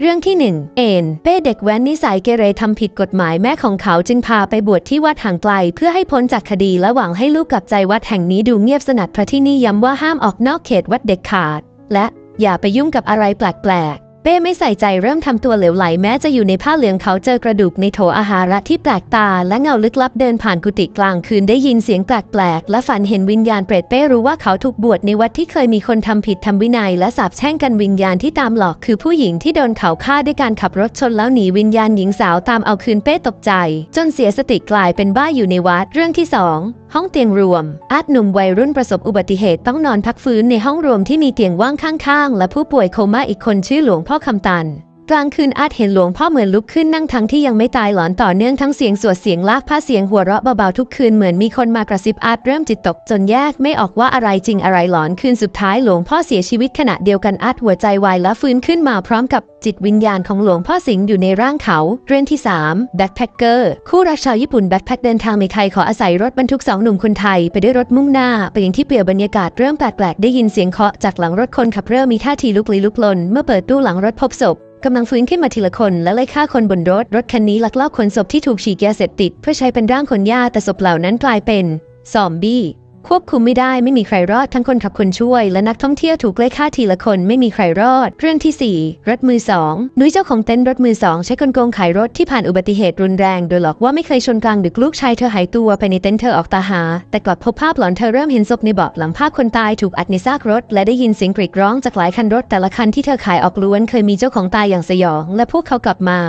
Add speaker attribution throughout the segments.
Speaker 1: เรื่องที่ 1 เอ็นเป้เด็กแว้นนิสัยเกเรทำผิดกฎหมายแม่ของเขาจึงพาไปบวชที่วัดห่างไกล เพื่อให้พ้นจากคดีและหวังให้ลูกกลับใจวัดแห่งนี้ดูเงียบสนัดพระที่นี่ย้ำว่าห้ามออกนอกเขตวัดเด็กขาด และอย่าไปยุ่งกับอะไรแปลก ป้ไม่ใส่ใจเริ่มทำตัวเหลวไหลแม้จะอยู่ในผ้าเหลืองเขาเจอกระดูกในโถอาหาระที่แปลกตา และเงาลึกลับเดินผ่านกุฏิกลางคืนได้ยินเสียงแปลกๆและฝันเห็นวิญญาณเปรตเป้รู้ว่าเขาถูกบวชในวัดที่เคยมีคนทำผิดทำวินัย และสาปแช่งกันวิญญาณที่ตามหลอกคือผู้หญิงที่โดนเขาฆ่าด้วยการขับรถชนแล้วหนีวิญญาณหญิงสาวตามเอาคืนเป้ตกใจ จนเสียสติกลายเป็นบ้าอยู่ในวัดเรื่องที่สองห้องเตียงรวม อาจหนุ่มวัยรุ่นประสบอุบัติเหตุต้องนอนพักฟื้นในห้องรวมที่มีเตียงว่างข้างๆ และผู้ป่วยโคม่าอีกคนชื่อหลวงพ่อคำตัน กลางคืนอาจเห็นหลวงพ่อเหมือนลุกขึ้นนั่งทั้งที่ยังไม่ตายหลอนต่อเนื่องทั้งเสียงสวดเสียงลากผ้าเสียงหัวเราะเบาๆทุกคืนเหมือนมีคนมากระซิบอาจเริ่มจิตตกจนแยกไม่ออกว่าอะไรจริงอะไรหลอนคืนสุดท้ายหลวงพ่อเสียชีวิตขณะเดียวกันอาจหัวใจวายและฟื้นขึ้นมาพร้อมกับจิตวิญญาณของหลวงพ่อสิงห์อยู่ในร่างเขาเรื่องที่3 Backpacker คู่รักชาวญี่ปุ่นแบ็คแพคเดินทางในไทยขออาศัยรถบรรทุกสองหนุ่มคนไทยไปด้วยรถมุ่งหน้าไปยังที่เปลี่ยวบรรยากาศเริ่มแปลกๆได้ยินเสียงเคาะจากหลังรถคนขับเริ่มมีท่าทีลุกลี้ลุกลนเมื่อเปิดตู้หลังรถพบศพ กำลังฟื้นขึ้นมาทีละคนและไล่ฆ่าคนบนรถ รถคันนี้ลักลอบขนศพที่ถูกฉีกยาเสพติด เพื่อใช้เป็นร่างคนยาแต่ศพเหล่านั้นกลายเป็นซอมบี้ ควบคุมไม่ได้ไม่มีใครรอดทั้งคนขับคนช่วย และนักท่องเที่ยวถูกไล่ฆ่าทีละคนไม่มีใครรอด เรื่องที่ 4 รถมือสองนุ้ยเจ้าของเต็นท์รถมือสองใช้กลโกงขายรถที่ผ่านอุบัติเหตุรุนแรง โดยหลอกว่าไม่เคยชนกลางดึกลูกชายเธอหายตัวไปในเต็นท์เธอออกตาหา แต่กลับพบภาพหลอนเธอเริ่มเห็นศพในเบาะหลังภาพคนตายถูกอัดในซากรถ และได้ยินเสียงกรีดร้องจากหลายคันรถแต่ละคันที่เธอขายออกล้วนเคยมีเจ้าของตายอย่างสยอง และพวกเขากลับมา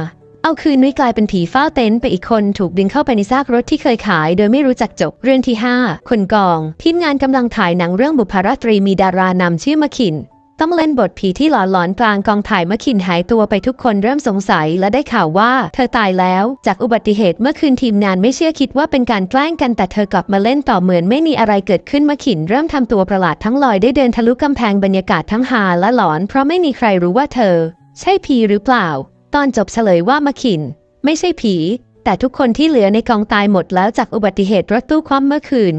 Speaker 1: เอาคืนนุ้ยกลายเป็นผีเฝ้าเต็นท์ไปอีกคนถูกดึงเข้าไปในซากรถที่เคยขาย โดยไม่รู้จักจบเรื่องที่ 5 คนกองทีมงานกำลังถ่ายหนังเรื่องบุพราตรีมีดารานำชื่อมะขินต้องเล่นบทผีที่หลอนหลอนกลางกองถ่ายมะขินหายตัวไปทุกคนเริ่มสงสัยและได้ข่าวว่า เธอตายแล้ว จากอุบัติเหตุเมื่อคืนทีมงานไม่เชื่อคิดว่าเป็นการแกล้งกันแต่เธอกลับมาเล่นต่อเหมือนไม่มีอะไรเกิดขึ้นมะขิน เริ่มทำตัวประหลาดทั้งลอยได้เดินทะลุกำแพงบรรยากาศทั้งหาและหลอน เพราะไม่มีใครรู้ว่าเธอ ใช่ผีหรือเปล่า ตอนจบเฉลยว่ามาขิน ไม่ใช่ผี แต่ทุกคนที่เหลือในกองตายหมดแล้วจากอุบัติเหตุรถตู้คว่ำเมื่อคืน